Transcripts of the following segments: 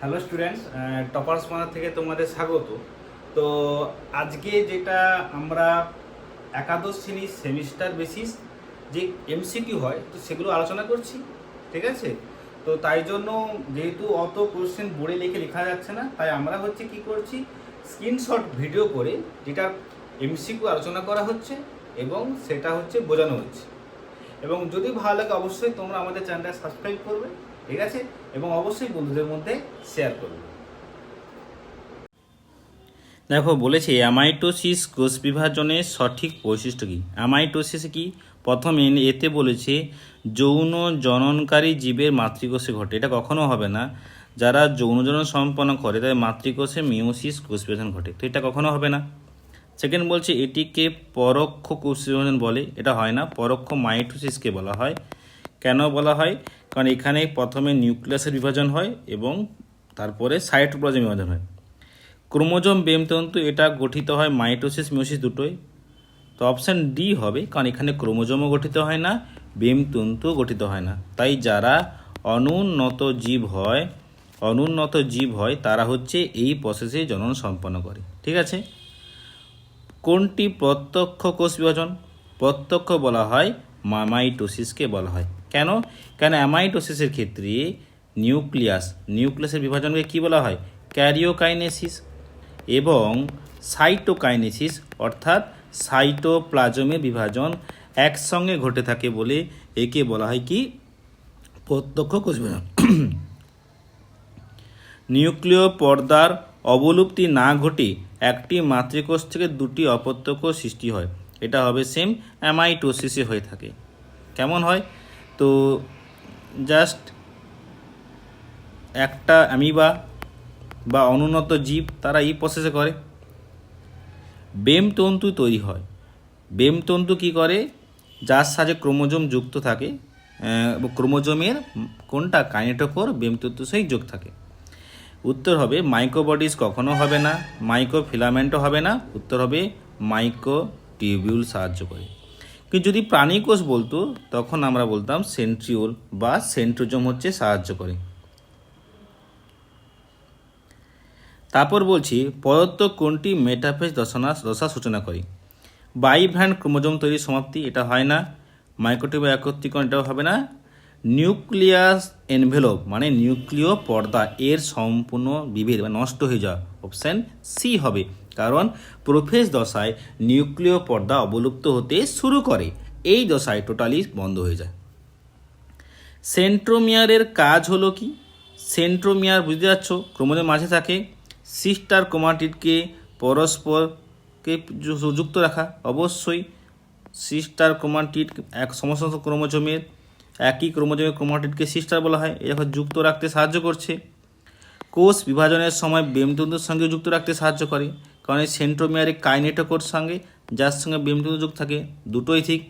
Hello students toppers মানা থেকে তোমাদের স্বাগত। তো আজকে যেটা আমরা একাদশ শ্রেণির সেমিস্টার বেসিস যে এমসিকিউ হয়, তো সেগুলো আলোচনা করছি, ঠিক আছে? তো তাই জন্য যেহেতু অত কোশ্চেন বোর্ডে লিখে লেখা যাচ্ছে না, তাই আমরা হচ্ছে কি করছি স্ক্রিনশট ভিডিও করে যেটা এমসিকিউ আলোচনা করা হচ্ছে এবং সেটা হচ্ছে বোঝানো হচ্ছে। এবং যদি ভালো লাগে অবশ্যই তোমরা আমাদের চ্যানেলটা সাবস্ক্রাইব করবে। ঠিক আছে? এবং অবশ্যই বন্ধুদের মধ্যে শেয়ার করবে দেখো, বলেছে অ্যামাইটোসিস কোষ বিভাজনের সঠিক বৈশিষ্ট্য কী? অ্যামাইটোসিস কি? প্রথমে এতে বলেছে, যৌন জননকারী জীবের মাতৃকোষে ঘটে। এটা কখনো হবে না। যারা যৌন জনন সম্পন্ন করে, তাদের মাতৃকোষে মিওসিস কোষ বিভাজন ঘটে। তো এটা কখনো হবে না। সেকেন্ড বলছে, এটিকে পরোক্ষ কোষ বিভাজন বলে। এটা হয় না। পরোক্ষ মাইটোসিসকে বলা হয়। কেন বলা হয়? কারণ এখানে প্রথমে নিউক্লিয়াসের বিভাজন হয় এবং তারপরে সাইটোপ্লাজম বিভাজন হয়। ক্রোমোজোম বেমতন্তু এটা গঠিত হয় মাইটোসিস মিওসিস দুটোই। তো অপশান ডি হবে, কারণ এখানে ক্রোমোজোমও গঠিত হয় না, বেমতন্তুও গঠিত হয় না। তাই যারা অনুন্নত জীব হয়, অনুন্নত জীব হয়, তারা হচ্ছে এই প্রসেসে জনন সম্পন্ন করে। ঠিক আছে? কোনটি প্রত্যক্ষ কোষ বিভাজন? প্রত্যক্ষ বলা হয় মামাইটোসিসকে বলা হয়। কেন? কেন অ্যামাইটোসিসের ক্ষেত্রে নিউক্লিয়াস নিউক্লিয়াসের বিভাজনকে কি বলা হয়? ক্যারিওকাইনেসিস এবং সাইটোকাইনেসিস অর্থাৎ সাইটোপ্লাজমের বিভাজন একসঙ্গে ঘটে থাকে বলে একে বলা হয় কি? প্রত্যক্ষ কোষ বিভাজন নিউক্লিয় পর্দার অবলুপ্তি না ঘটে একটি মাতৃকোষ থেকে দুটি অপত্যক্ষ সৃষ্টি হয়। এটা হবে সেম অ্যামাইটোসিসে হয়ে থাকে। কেমন হয়? তো জাস্ট একটা অ্যামিবা বা অনুন্নত জীব তারা এই প্রসেসে করে। বেমতন্তু তৈরি হয়। বেমতন্তু কি করে? যার সাথে ক্রোমোজোম যুক্ত থাকে ক্রোমোজোমের কোনটা কাইনেটোকোর বেমতন্তুর সহিত যোগ থাকে। উত্তর হবে মাইক্রোবডিজ কখনো হবে না মাইক্রো ফিলামেন্টও হবে না, উত্তর হবে মাইক্রো টিউবিউল সাহায্য করে। কিন্তু যদি প্রাণী কোষ বলতো, তখন আমরা বলতাম সেন্ট্রিওল বা সেন্ট্রোজোম হচ্ছে সাহায্য করে। তারপর বলছি পদত্ব কোনটি মেটাফেজ দশনা দশা সূচনা করে? বাইভ্যান্ড ক্রোমোজোম তৈরির সমাপ্তি, এটা হয় না। মাইক্রোটিউব একত্রীকরণ, এটাও হবে না। নিউক্লিয়াস এনভেলপ মানে নিউক্লিয় পর্দা, এর সম্পূর্ণ বিভেদ বা নষ্ট হয়ে যাওয়া অপশান সি হবে। কারণ প্রোফেজ দশায় নিউক্লিয় পর্দা অবলুপ্ত হতে শুরু করে। এই দশায় টোটালি বন্ধ হয়ে যায়। সেন্ট্রোমিয়ারের কাজ হলো কি? সেন্ট্রোমিয়ার বুঝতে পারছ? ক্রোমোজোমের মাঝে থাকে। সিস্টার ক্রোমাটিডকে পরস্পরকে যুক্ত রাখা। অবশ্যই সিস্টার ক্রোমাটিড এক সমস্ত ক্রোমোজোমের, একই ক্রোমোজোমের ক্রোমাটিডকে সিস্টার বলা হয়। এ যখন যুক্ত রাখতে সাহায্য করছে। কোষ বিভাজনের সময় বেমতন্তুর সঙ্গে যুক্ত রাখতে সাহায্য করে। কারণ এই সেন্ট্রোমিয়ারে কাইনেটোকোর সঙ্গে, যার সঙ্গে বেমতন্তু যুক্ত থাকে, দুটোই ঠিক।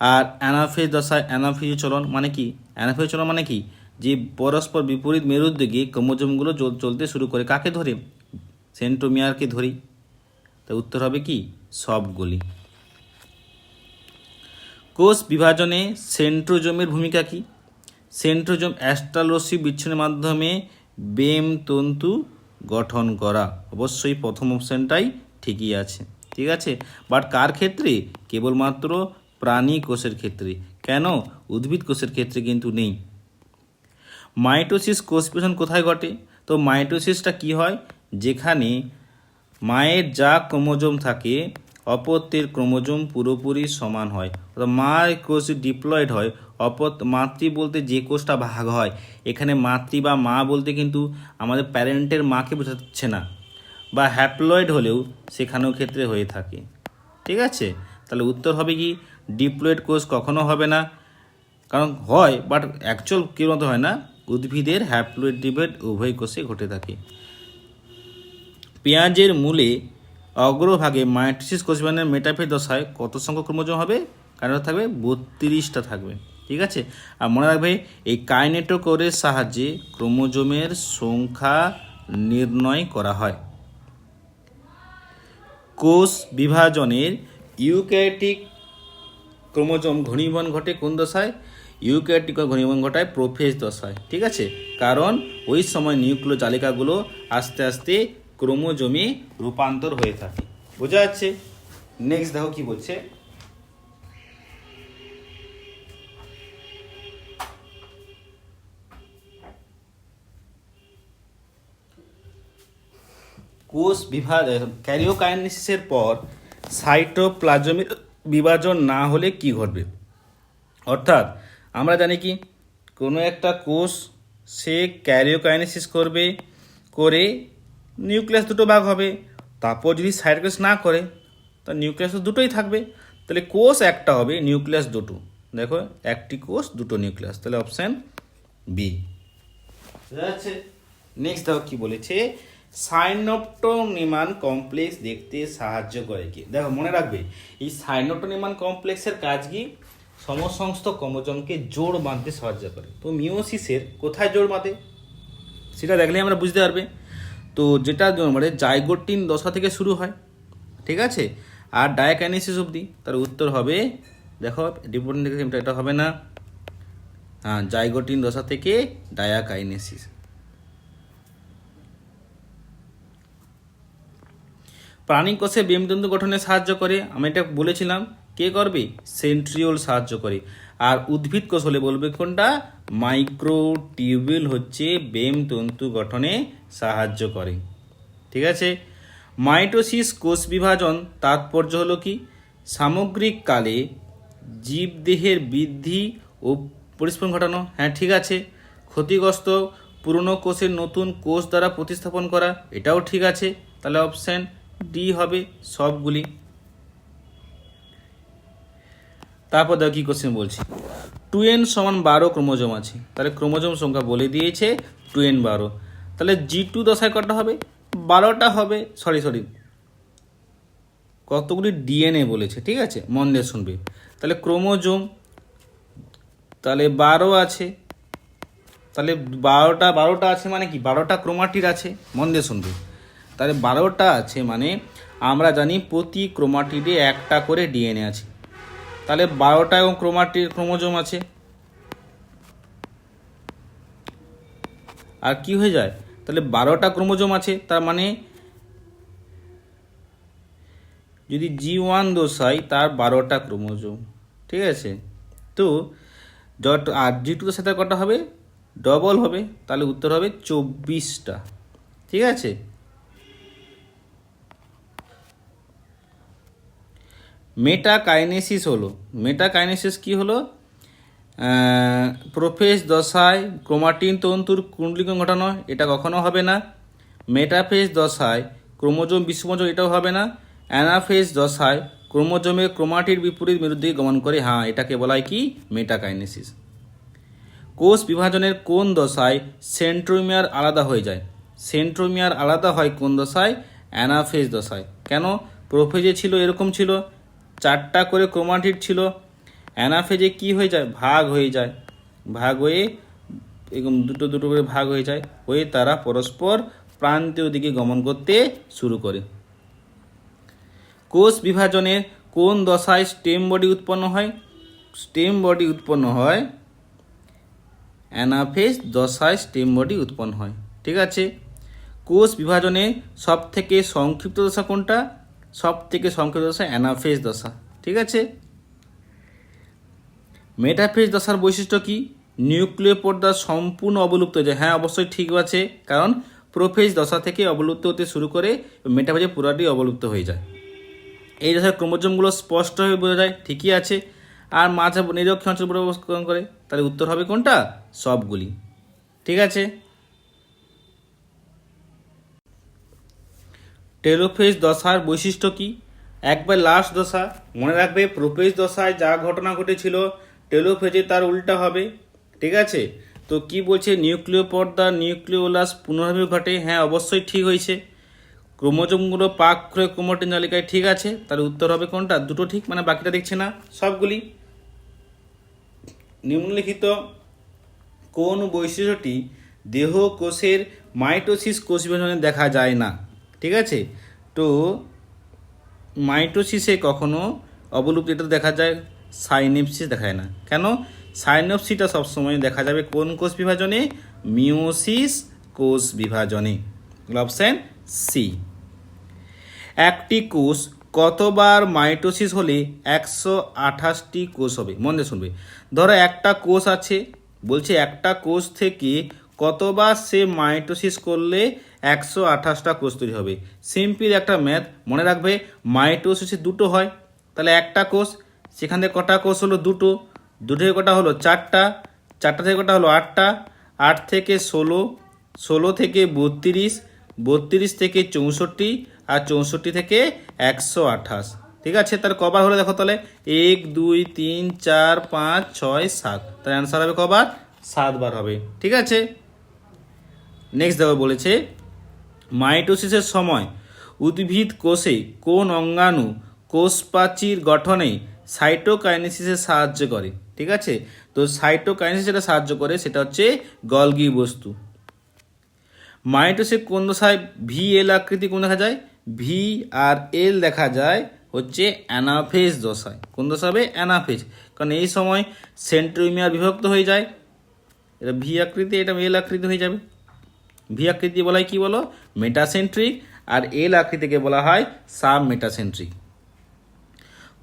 আর অ্যানাফেজ দশায় অ্যানাফেজ চলন মানে কি? অ্যানাফেজ চলন মানে কি? যে পরস্পর বিপরীত মেরুর দিকে চলতে শুরু করে। কাকে ধরে? সেন্ট্রোমিয়ারকে ধরি। তা উত্তর হবে কি? সবগুলি। কোষ বিভাজনে সেন্ট্রোজোমের ভূমিকা কি? সেন্ট্রোজোম অ্যাস্ট্রালোসি বিচ্ছুরের মাধ্যমে বেম, তন্তু গঠন করা। অবশ্যই প্রথম অপশানটাই ঠিকই আছে। ঠিক আছে? বাট কার ক্ষেত্রে? কেবলমাত্র প্রাণী কোষের ক্ষেত্রে। কেন? উদ্ভিদ কোষের ক্ষেত্রে কিন্তু নেই। মাইটোসিস কোষ বিভাজন কোথায় ঘটে? তো মাইটোসিসটা কি হয়? যেখানে মায়ের যা ক্রোমোজোম থাকে অপত্যের ক্রোমোজোম পুরোপুরি সমান হয়। অর্থাৎ মায়ের কোষ ডিপ্লয়েড হয়, অপত মাতৃ বলতে যে কোষটা ভাগ হয়। এখানে মাতৃ বা মা বলতে কিন্তু আমাদের প্যারেন্টের মাকে বোঝাচ্ছে না। বা হ্যাপ্লয়েড হলেও সেখানেও ক্ষেত্রে হয়ে থাকে। ঠিক আছে? তাহলে উত্তর হবে কি? ডিপ্লয়েড কোষ কখনো হবে না। কারণ হয় বাট অ্যাকচুয়াল কী মতো হয় না? উদ্ভিদের হ্যাপ্লয়েড ডিবেট উভয় কোষে ঘটে থাকে। পেঁয়াজের মূলে অগ্রভাগে মাইটোসিস কোষবিভাজনের মেটাফেজ দশায় কত সংখ্যক ক্রোমোজোম হবে? কারণ থাকবে বত্রিশটা থাকবে। ঠিক আছে? আর মনে রাখবে, এই কাইনেটোকোরের সাহায্যে ক্রোমোজোমের সংখ্যা নির্ণয় করা হয়। কোষ বিভাজনের ইউক্যারিটিক ক্রোমোজোম ঘনীভবন ঘটে কোন দশায়? ইউক্যারিওটিক ঘনীভবন ঘটায় প্রোফেজ দশায়। ঠিক আছে? কারণ ওই সময় নিউক্লিয় জালিকাগুলো আস্তে আস্তে ক্রোমোজোমে রূপান্তর হয়ে থাকে। বোঝা যাচ্ছে? নেক্সট দেখো কি বলছে। কোষ বিভাজ ক্যারিওকাইনেসিসের পর সাইটোপ্লাজমের বিভাজন না হলে কি ঘটবে? অর্থাৎ, আমরা জানি কি, কোনো একটা কোষ সে ক্যারিওকাইনেসিস করবে, করে নিউক্লিয়াস দুটো ভাগ হবে। তারপর যদি সাইটোকাইনেসিস না করে, তা নিউক্লিয়াস তো দুটোই থাকবে। তাহলে কোষ একটা হবে নিউক্লিয়াস দুটো। দেখো, একটি কোষ, দুটো নিউক্লিয়াস। তাহলে অপশান বি। যাচ্ছে? নেক্সট দেখো কি বলেছে? সাইনোপ্টোনিমান কমপ্লেক্স দেখতে সাহায্য করে কি? দেখো, মনে রাখবে, এই সাইনোটোনিমান কমপ্লেক্সের কাজ কি? সমসংস্থ ক্রোমোজোমকে জোড় বাঁধতে সাহায্য করে। তো মিওসিসের কোথায় জোড় বাঁধে? সেটা দেখলে আমরা বুঝতে পারবে। তো যেটা মানে জাইগোটিন দশা থেকে শুরু হয়, ঠিক আছে? আর ডায়াকাইনেসিস অবধি, তার উত্তর হবে, দেখো ডিপোর্টেন্ট দেখে এটা হবে না। হ্যাঁ জাইগোটিন দশা থেকে ডায়াকাইনেসিস। প্রাণী কোষে বেমতন্তু গঠনে সাহায্য করে, আমি এটা বলেছিলাম, কে করবে? সেন্ট্রিওল সাহায্য করে। আর উদ্ভিদ কোষ হলে বলবে কোনটা? মাইক্রো মাইক্রোটিউবিল হচ্ছে বেম তন্তু গঠনে সাহায্য করে। ঠিক আছে? মাইটোসিস কোষ বিভাজন তাৎপর্য হলো কি? সামগ্রিক কালে জীবদেহের বৃদ্ধি ও পরিস্ফুরণ ঘটানো। হ্যাঁ ঠিক আছে। ক্ষতিগ্রস্ত পুরনো কোষের নতুন কোষ দ্বারা প্রতিস্থাপন করা, এটাও ঠিক আছে। তাহলে অপশান ডি হবে সবগুলি। তারপর দেখো কী কোশ্চেন বলছি। টু এন সমান বারো ক্রোমোজোম আছে। তাহলে ক্রোমোজোম সংখ্যা বলে দিয়েছে টু এন বারো। তাহলে জি টু দশায় কটা হবে? বারোটা হবে। সরি সরি কতগুলি ডিএনএ বলেছে, ঠিক আছে? মন দিয়ে শুনবে। তাহলে ক্রোমোজোম, তাহলে বারো আছে। তাহলে বারোটা বারোটা আছে মানে কি? বারোটা ক্রোমাটির আছে। মন দিয়ে শুনবে। তাহলে বারোটা আছে মানে আমরা জানি প্রতি ক্রোমাটিডে একটা করে ডিএনএ আছে। তাহলে বারোটা এবং ক্রোমাটির ক্রোমোজোম আছে। আর কি হয়ে যায়? তাহলে বারোটা ক্রোমোজোম আছে, তার মানে যদি জি ওয়ান দোষাই তার বারোটা ক্রোমোজোম। ঠিক আছে? তো ডট আর জি টু সাথে কটা হবে? ডবল হবে, তাহলে উত্তর হবে চব্বিশটা। ঠিক আছে? মেটাকাইনেসিস হলো। মেটাকাইনেসিস কি হলো? প্রোফেজ দশায় ক্রোমাটিন তন্তুর কুণ্ডলিকন ঘটানো, এটা কখনো হবে না। মেটাফেজ দশায় ক্রোমোজোম বিস্মোজম এটাও হবে না। অ্যানাফেজ দশায় ক্রোমোজোমে ক্রোমাটির বিপরীত বিরুদ্ধে গমন করে হ্যাঁ এটাকে বলা হয় কি? মেটাকাইনেসিস কোষ বিভাজনের কোন দশায় সেন্ট্রোমিয়ার আলাদা হয়ে যায়? সেন্ট্রোমিয়ার আলাদা হয় কোন দশায়? অ্যানাফেজ দশায়। কেন? প্রোফেজে ছিল, এরকম ছিল। চারটা করে ক্রোমাটিড ছিল। অ্যানাফেজে কি হয়ে যায়? ভাগ হয়ে যায়। ভাগ হয়ে এরকম দুটো দুটো করে ভাগ হয়ে যায়। হয়ে তারা পরস্পর প্রান্তীয় দিকে গমন করতে শুরু করে। কোষ বিভাজনের কোন দশায় স্টেম বডি উৎপন্ন হয়? স্টেম বডি উৎপন্ন হয় অ্যানাফেজ দশায় স্টেম বডি উৎপন্ন হয়। ঠিক আছে? কোষ বিভাজনে সব থেকে সংক্ষিপ্ত দশা কোনটা? সব থেকে সংক্ষিপ্ত দশা অ্যানাফেজ দশা, ঠিক আছে? মেটাফেজ দশার বৈশিষ্ট্য কি? নিউক্লিয় পর্দা সম্পূর্ণ অবলুপ্ত হয়ে যায়। হ্যাঁ অবশ্যই ঠিক আছে, কারণ প্রোফেজ দশা থেকে অবলুপ্ত হতে শুরু করে মেটাফেজে পুরাটি অবলুপ্ত হয়ে যায়। এই দশায় ক্রোমোজোমগুলো স্পষ্টভাবে বোঝা যায়, ঠিকই আছে। আর মাঝে নিরক্ষীয় অঞ্চল প্রবেশ করে, তাহলে উত্তর হবে কোনটা? সবগুলি, ঠিক আছে? টেলোফেজ দশার বৈশিষ্ট্য কি? একবার লাস্ট দশা, মনে রাখবে প্রোফেজ দশায় যা ঘটনা ঘটেছিল টেলোফেজে তার উল্টা হবে। ঠিক আছে? তো কি বলছে নিউক্লিয় পর্দা, নিউক্লিওলাস পুনরাবৃত্তি ঘটে? হ্যাঁ অবশ্যই ঠিক হয়েছে। ক্রোমোজোমগুলো পাক করে ক্রোমোটিন তালিকায় ঠিক আছে, তার উত্তর হবে কোনটা? দুটো ঠিক মানে বাকিটা দেখছে না? সবগুলি। নিম্নলিখিত কোন বৈশিষ্ট্যটি দেহ কোষের মাইটোসিস কোষ বিভাজনে দেখা যায় না? ঠিক আছে? তো মাইটোসিসে কখনো অবলুপ্তি এটা দেখা যায়, সাইনেপসিস দেখা যায় না। কেন? সাইনোপসিটা সবসময় দেখা যাবে কোন কোষ বিভাজনে? মিওসিস কোষ বিভাজনে। Option C. একটি কোষ কতবার মাইটোসিস হলে একশো আঠাশটি কোষ হবে? মন শুনবে। ধরো একটা কোষ আছে, বলছে একটা কোষ থেকে কতবার সে মাইটোসিস করলে একশো আঠাশটা কোষ তৈরি হবে। সিম্পল একটা ম্যাথ, মনে রাখবে, মাইটোসিসে দুটো হয়, তাহলে একটা কোষ, সেখান থেকে কটা কোষ হলো দুটো দুটো থেকে কটা হলো চারটা চারটা থেকে কটা হলো আটটা, আট থেকে ষোলো ষোলো থেকে বত্রিশ বত্রিশ থেকে চৌষট্টি, আর চৌষট্টি থেকে একশো আঠাশ। ঠিক আছে? তার কবার হলে দেখো তাহলে, এক, দুই, তিন, চার, পাঁচ, ছয়, সাত। তার অ্যান্সার হবে কবার? সাতবার হবে। ঠিক আছে? নেক্সট দেখো বলেছে মাইটোসিসের সময় উদ্ভিদ কোষে কোন অঙ্গাণু কোষ প্রাচীর গঠনে সাইটোকাইনেসিসে সাহায্য করে? ঠিক আছে? তো সাইটোকাইনেসিস যেটা সাহায্য করে সেটা হচ্ছে গলগি বস্তু। মাইটোসে কোন দশায় ভি এল আকৃতি কোন দেখা যায়? ভি আর এল দেখা যায় হচ্ছে অ্যানাফেজ দশায়। কোন দশা হবে? অ্যানাফেজ। কারণ এই সময় সেন্ট্রোমিয়ার বিভক্ত হয়ে যায়। এটা ভি আকৃতি, এটা এল আকৃতি হয়ে যাবে। ভি আকৃতি বলা হয় কি বলো? মেটাসেন্ট্রিক আর এল আকৃতিকে বলা হয় সাব মেটাসেন্ট্রিক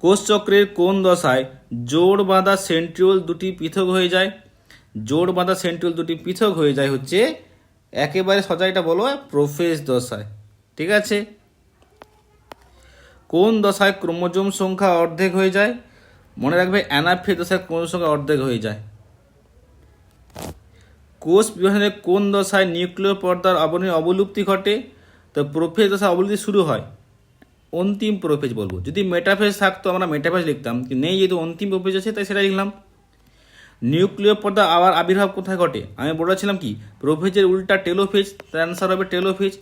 কোষচক্রের কোন দশায় জোড় বাঁধা সেন্ট্রিওল দুটি পৃথক হয়ে যায়? জোড় বাঁধা সেন্ট্রিওল দুটি পৃথক হয়ে যায় হচ্ছে একেবারে সজাইটা বলো প্রোফেজ দশায়। ঠিক আছে? কোন দশায় ক্রোমোজোম সংখ্যা অর্ধেক হয়ে যায়? মনে রাখবে অ্যানাফে দশায় ক্রোমোজোম সংখ্যা অর্ধেক হয়ে যায়। কোষ বিভাজনের কোন দশায় নিউক্লিয় পর্দার আবরণী অবলুপ্তি ঘটে? তো প্রোফেজ দশা অবলুপ্তি শুরু হয়। অন্তিম প্রোফেজ বলব। যদি মেটাফেজ থাকতো, আমরা মেটাফেজ লিখতাম। নেই, যেহেতু অন্তিম প্রোফেজ আছে, তাই সেটা লিখলাম। নিউক্লিয় পর্দা আবার আবির্ভাব কোথায় ঘটে? আমি বলেছিলাম কি, প্রোফেজের উল্টা টেলোফেজ, তার অ্যান্সার হবে টেলোফেজ।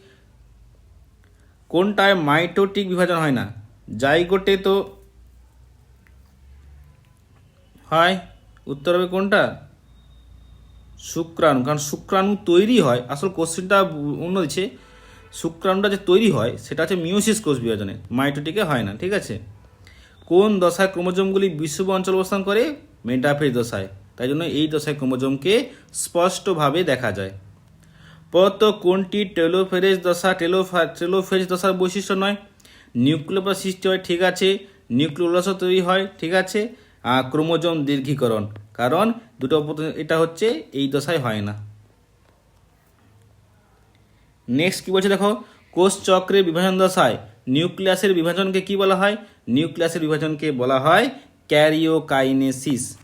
কোনটায় মাইটোটিক বিভাজন হয় না? জাইগোটে তো হয়। উত্তর হবে কোনটা? শুক্রাণু, কারণ শুক্রাণু তৈরি হয়, আসল কোশ্চেনটা অন্য দিচ্ছে, শুক্রাণুটা যে তৈরি হয়, সেটা হচ্ছে মিওসিস কোষ বিভাজনে, মাইটোটিকে হয় না, ঠিক আছে? কোন দশায় ক্রোমোজোমগুলি বিশ্বব অঞ্চল অবস্থান করে? মেটাফেজ দশায়, তাই জন্য এই দশায় ক্রোমোজোমকে স্পষ্টভাবে দেখা যায়। পরত কোনটি টেলোফেরেজ দশা? টেলোফা টেলোফেজ দশার বৈশিষ্ট্য নয়। নিউক্লিওপ্লাস সৃষ্টি হয়, ঠিক আছে। নিউক্লিওলাসও তৈরি হয়, ঠিক আছে। ক্রোমোজোম দীর্ঘীকরণ। কারণ দুটো এটা হচ্ছে এই দশায় হয় না। নেক্সট কি বলছে দেখো? কোষ চক্রের বিভাজন দশায় নিউক্লিয়াসের বিভাজনকে কি বলা হয়? নিউক্লিয়াসের বিভাজনকে বলা হয় ক্যারিওকাইনেসিস।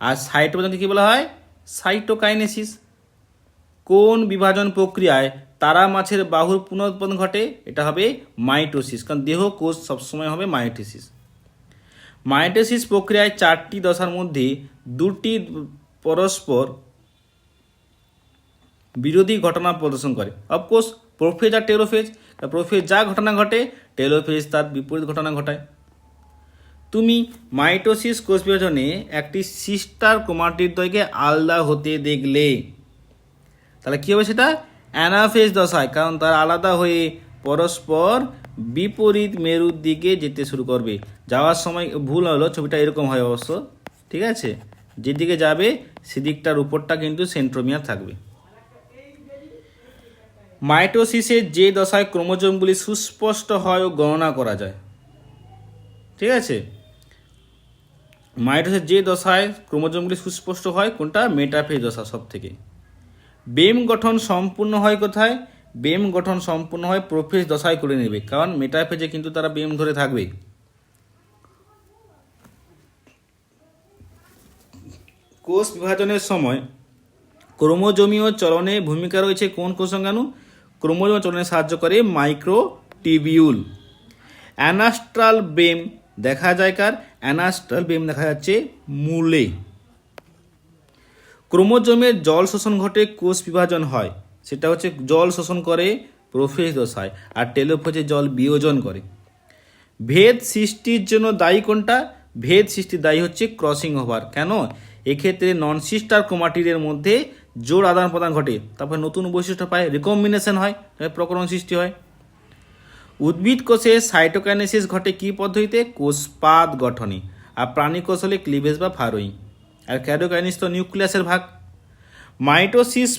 আর সাইটোবিভাজনকে কি বলা হয়? সাইটোকাইনেসিস। কোন বিভাজন প্রক্রিয়ায় তারা মাছের বাহুর পুনরুৎপাদন ঘটে? এটা হবে মাইটোসিস। কারণ দেহ কোষ সবসময় হবে মাইটোসিস। মাইটোসিস প্রক্রিয়ায় চারটি দশার মধ্যে দুটি পরস্পর বিরোধী ঘটনা প্রদর্শন করে। অফকোর্স প্রোফেজ আর টেলোফেজ প্রোফেজ যা ঘটনা ঘটে টেলোফেজ তার বিপরীত ঘটনা ঘটায়। তুমি মাইটোসিস কোষ বিভাজনে একটি সিস্টার ক্রোমাটির দয়কে আলাদা হতে দেখলে। তাহলে কী হবে সেটা? অ্যানাফেজ দশায়, কারণ তার আলাদা হয়ে পরস্পর বিপরীত মেরুর দিকে যেতে শুরু করবে। যাওয়ার সময় ভুল হলো, ছবিটা এরকম হয় অবশ্য। ঠিক আছে? যেদিকে যাবে, সেদিকটার উপরটা কিন্তু সেন্ট্রোমিয়ার থাকবে। মাইটোসিসের যে দশায় ক্রোমোজোমগুলি সুস্পষ্ট হয় ও গণনা করা যায়। ঠিক আছে? মাইটোসের যে দশায় ক্রোমোজোমগুলি সুস্পষ্ট হয়, কোনটা? মেটাফেজ দশা সব থেকে বেম গঠন সম্পূর্ণ হয় কোথায়? বেম গঠন সম্পূর্ণ হয় প্রোফেজ দশায় করে নেবে, কারণ মেটাফেজে কিন্তু তারা বেম ধরে থাকবে। কোষ বিভাজনের সময় ক্রোমোজোমীয় চলনে ভূমিকা রয়েছে কোন কোষাঙ্গাণু? ক্রোমোজোম চলনে সাহায্য করে মাইক্রোটিবিউল। অ্যানাস্ট্রাল বেম দেখা যায় কার? অ্যানাস্ট্রাল বেম দেখা যাচ্ছে মূলে। ক্রোমোজোমের জল শোষণ ঘটে কোষ বিভাজন হয়। সেটা হচ্ছে জল শোষণ করে প্রফেস দশায়, আর টেলোফেজে জল বিয়োজন করে। ভেদ সৃষ্টির জন্য দায়ী কোনটা? ভেদ সৃষ্টির দায়ী হচ্ছে ক্রসিং ওভার কেন? এক্ষেত্রে নন সিস্টার ক্রোমাটিডের মধ্যে জোর আদান প্রদান ঘটে। তারপর নতুন বৈশিষ্ট্য পায় রিকম্বিনেশন হয় প্রকরণ সৃষ্টি হয়। উদ্ভিদ কোষে সাইটোকাইনেসিস ঘটে কি পদ্ধতিতে? কোষপাত গঠনে। আর প্রাণী কোষ হলে ক্লিভেজ বা ফারোয়িং। আর ক্যারোকাইনিস তো নিউক্লিয়াসের ভাগ। মাইটোসিস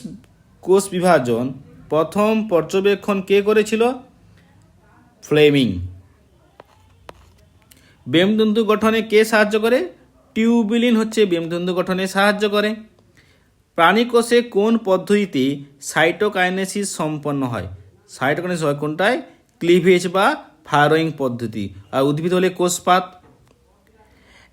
কোষ বিভাজন প্রথম পর্যবেক্ষণ কে করেছিল? ফ্লেমিং। বেমতন্তু গঠনে কে সাহায্য করে? টিউবিলিন হচ্ছে বেমতন্তু গঠনে সাহায্য করে। প্রাণী কোষে কোন পদ্ধতিতে সাইটোকাইনেসিস সম্পন্ন হয়? সাইটোকাইনেসিস হয় কোনটায়? ক্লিভেজ বা ফায়ারোয়িং পদ্ধতি। আর উদ্ভিদ হলে কোষপাত।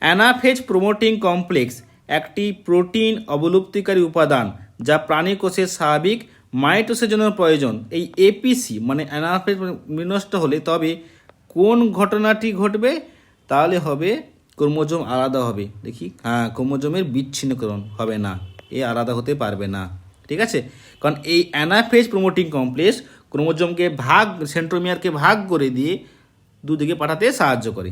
অ্যানাফেজ প্রোমোটিং কমপ্লেক্স একটি প্রোটিন অবলুপ্তিকারী উপাদান। যা প্রাণী কোষের স্বাভাবিক মাইটোসের জন্য প্রয়োজন। এই এপিসি মানে অ্যানাফেজ বিনষ্ট হলে তবে কোন ঘটনাটি ঘটবে, তাহলে হবে ক্রোমোজোম আলাদা হবে। দেখি হ্যাঁ ক্রোমোজোমের বিচ্ছিন্নকরণ হবে না। এ আলাদা হতে পারবে না। ঠিক আছে? কারণ এই অ্যানাফেজ প্রোমোটিং কমপ্লেক্স ক্রোমোজোমকে ভাগ, সেন্ট্রোমিয়ারকে ভাগ করে দিয়ে দুদিকে পাঠাতে সাহায্য করে।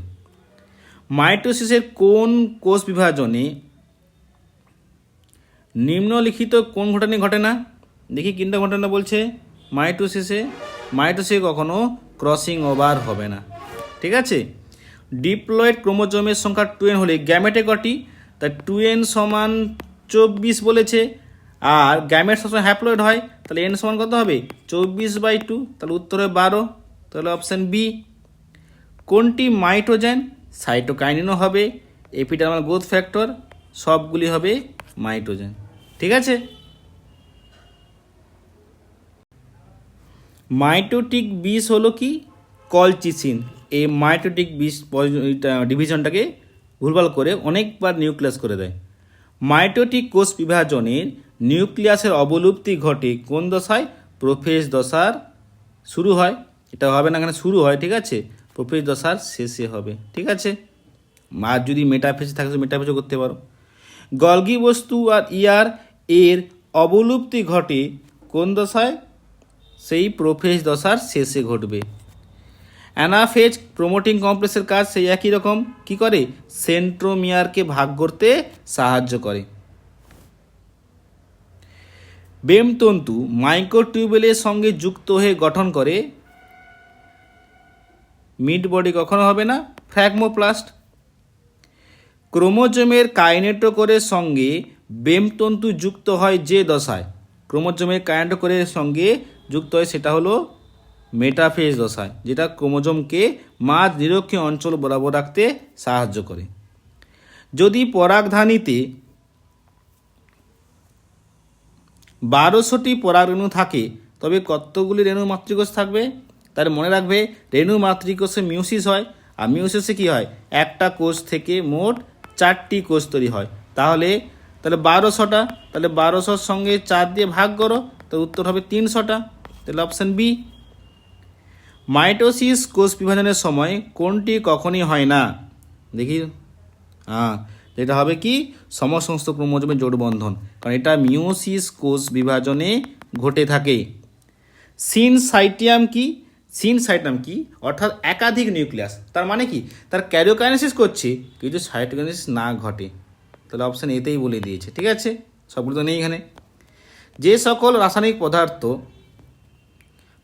মাইটোসিসের কোন কোষ বিভাজনে নিম্নলিখিত কোন ঘটনা ঘটে না? দেখি কিনটা ঘটনা বলছে, মাইটোসিসে মাইটোসিসে কখনো ক্রসিং ওভার হবে না। ঠিক আছে? ডিপ্লয়েড ক্রোমোজোমের সংখ্যা টু এন হলে গ্যামেটে কটি? তা টু এন সমান চব্বিশ বলেছে, আর গ্যামেট সবসময় হ্যাপ্লয়েড হয়, তাহলে এন সমান কত হবে? চব্বিশ বাই টু, তাহলে উত্তর বারো, তাহলে অপশান বি। কোনটি মাইটোজেন? সাইটোকাইনিনও হবে এপিডার্মাল গ্রোথ ফ্যাক্টর, সবগুলি হবে মাইটোজেন। ঠিক আছে? মাইটোটিক বিষ হলো কি? কলচিসিন। এই মাইটোটিক বিষ ডিভিশনটাকে ভুলভাল করে অনেকবার নিউক্লিয়াস করে দেয়। মাইটোটিক কোষ বিভাজনের নিউক্লিয়াসের অবলুপ্তি ঘটে কোন দশায়? প্রোফেজ দশার শুরু হয়। এটা হবে না এখানে শুরু হয়, ঠিক আছে? প্রোফেজ দশার শেষে হবে, ঠিক আছে? আর যদি মেটাফেজ থাকে মেটাফেজও করতে পারো। গলগি বস্তু আর ইয়ার এর অবলুপ্তি ঘটে কোন দশায়? সেই প্রোফেজ দশার শেষে ঘটবে। অ্যানাফেজ প্রোমোটিং কমপ্লেক্সের কাজ সেই একই রকম। কি করে? সেন্ট্রোমিয়ারকে ভাগ করতে সাহায্য করে। বেমতন্তু মাইক্রোটিউবেলের সঙ্গে যুক্ত হয়ে গঠন করে। মিড বডি কখনো হবে না। ফ্র্যাগমোপ্লাস্ট। ক্রোমোজোমের কাইনেটোকোরের সঙ্গে বেমতন্তু যুক্ত হয় যে দশায়। ক্রোমোজোমের কাইনেটোকোরের সঙ্গে যুক্ত হয় সেটা হলো মেটাফেজ দশায়, যেটা ক্রোমোজোমকে মাঝ নিরক্ষীয় অঞ্চল বরাবর রাখতে সাহায্য করে। যদি পরাগধানীতে বারোশোটি পরাগরেণু থাকে, তবে কতগুলি রেণু মাতৃকোষ থাকবে? তার মনে রাখবে, রেণু মাতৃকোষে মিউসিস হয়। আর মিউসিসে কি হয়? একটা কোষ থেকে মোট চারটি কোষ তৈরি হয়। তাহলে তাহলে বারোশোটা, তাহলে বারোশোর সঙ্গে চার দিয়ে ভাগ করো, তো উত্তর হবে তিনশোটা। তাহলে অপশান বি মাইটোসিস কোষ বিভাজনের সময় কোনটি কখনই হয় না? দেখি। হ্যাঁ এটা হবে কি? সমসমস্ত ক্রোমোজোমের জোড়বন্ধন কারণ এটা মিওসিস কোষ বিভাজনে ঘটে থাকে। সিনসাইটিয়াম কি? সিনসাইটাম কি? অর্থাৎ একাধিক নিউক্লিয়াস। তার মানে কি? তার ক্যারিওকাইনেসিস করছে। কিন্তু সাইটোকাইনেসিস না ঘটে। তাহলে অপশান এতেই বলে দিয়েছে, ঠিক আছে? সবগুলো তো নেই এখানে। যে সকল রাসায়নিক পদার্থ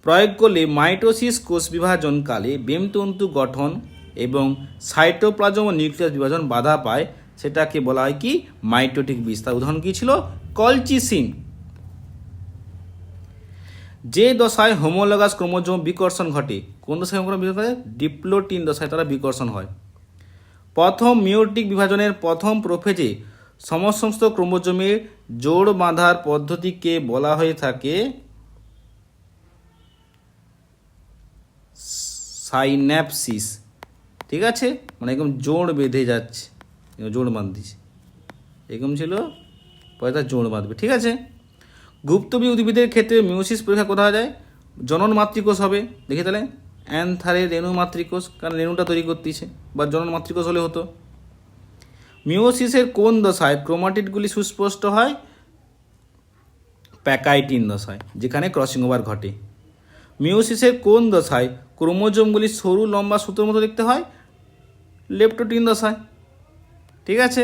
প্রয়োগ করলে মাইটোসিস কোষ বিভাজনকালে বেমতন্তু গঠন এবং সাইটোপ্লাজম ও নিউক্লিয়াস বিভাজন বাধা পায়, সেটাকে বলা হয় কি? মাইটোটিক বিষ তার উদাহরণ কী ছিল? কলচিসিন। যে দশায় হোমোলগাস ক্রোমোজোম বিকর্ষণ ঘটে, কোন দশায় হোমোলগাস বিকর্ষণ ডিপ্লোটিন দশায় তারা বিকর্ষণ হয়। প্রথম মিওটিক বিভাজনের প্রথম প্রোফেজে সমস্ত ক্রোমোজোমের জোড় বাঁধার পদ্ধতিকে বলা হয়ে থাকে সাইন্যাপসিস। ঠিক আছে? মানে একদম জোড় বেঁধে যাচ্ছে। জোড় বাঁধছে এরকম ছিল, পরে তার জোড় বাঁধবে। ঠিক আছে? গুপ্তবী উদ্ভিদের ক্ষেত্রে মিউসিস পরীক্ষা করা যায়? জনন মাতৃকোষ হবে। দেখে তাহলে। অ্যানথারে রেণু মাতৃকোষ কারণ রেণুটা তৈরি করতেছে, বা জনন মাতৃকোষ হলে হতো। মিওসিসের কোন দশায় ক্রোমাটিডগুলি সুস্পষ্ট হয়? প্যাকাইটিন দশায়, যেখানে ক্রসিং ওভার ঘটে। মিওসিসের কোন দশায় ক্রোমোজোমগুলি সরু লম্বা সুতোর মতো দেখতে হয়? লেপ্টোটিন দশায়। ঠিক আছে?